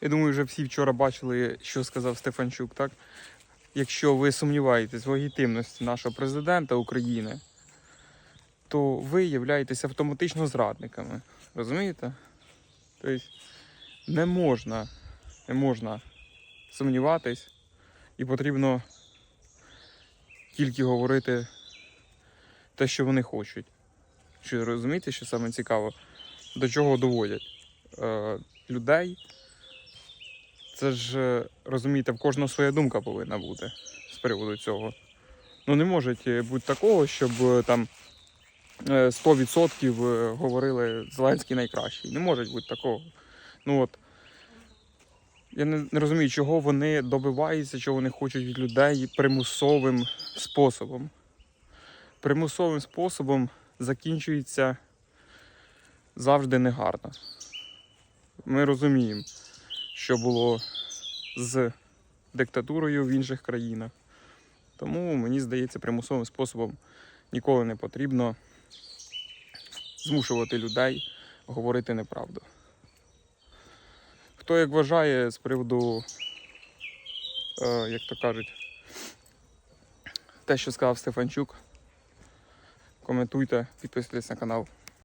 Я думаю, вже всі вчора бачили, що сказав Стефанчук, так? Якщо ви сумніваєтесь в легітимності нашого президента України, то ви являєтесь автоматично зрадниками. Розумієте? Тобто не можна, не можна сумніватись, і потрібно тільки говорити те, що вони хочуть. Що розумієте, що саме цікаво? До чого доводять е, людей? Це ж е, розумієте, в кожного своя думка повинна бути з приводу цього. Ну не може бути такого, щоб е, там е, 100% е, говорили Зеленський найкращий. Не може бути такого. Ну от я не розумію, чого вони добиваються, чого вони хочуть від людей примусовим способом. Примусовим способом закінчується завжди негарно. Ми розуміємо, що було з диктатурою в інших країнах. Тому мені здається, примусовим способом ніколи не потрібно змушувати людей говорити неправду. Хто як вважає з приводу, е, як то кажуть, те, що сказав Стефанчук, коментуйте, підписуйтесь на канал.